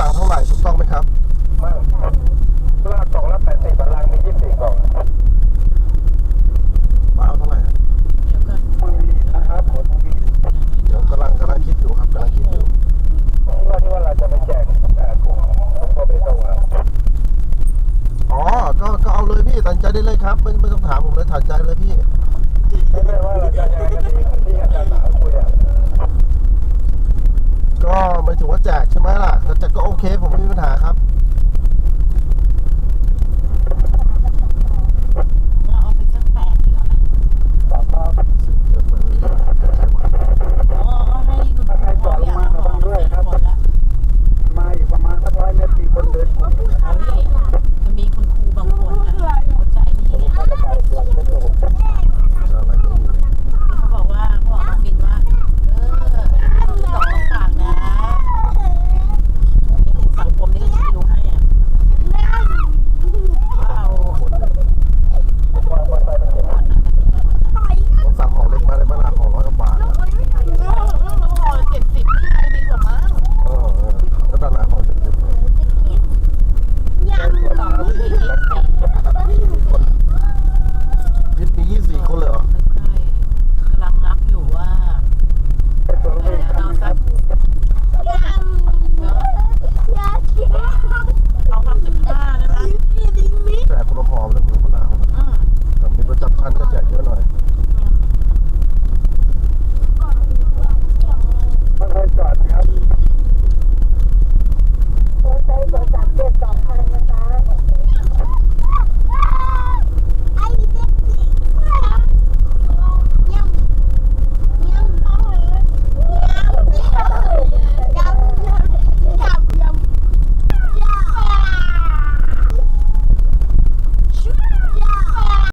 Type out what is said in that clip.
ตังค์งเท่าไหร่ถูกต้องไหมครับไม่ลากกล่องละแปดสิบลังมียี่สิบสี่กล่องป้าเอาเท่าไหร่เดี๋ยวก่อนนะครับผมมีเดี๋ยวกำลังกำลังคิดอยู่ครับกำลังคิดอยู่ว่าที่ว่าเราจะไปแจกแต่กลุ่มพวกเบปต้ครับอ๋อก็ก็เอาเลยพี่ตัดใจได้เลยครับไม่ไม่ต้องถามผมเลยตัดใจเลยพี่ไม่ไช่ว่าเราจะยังไงกันดีที่อาจารย์หมาคุยอะ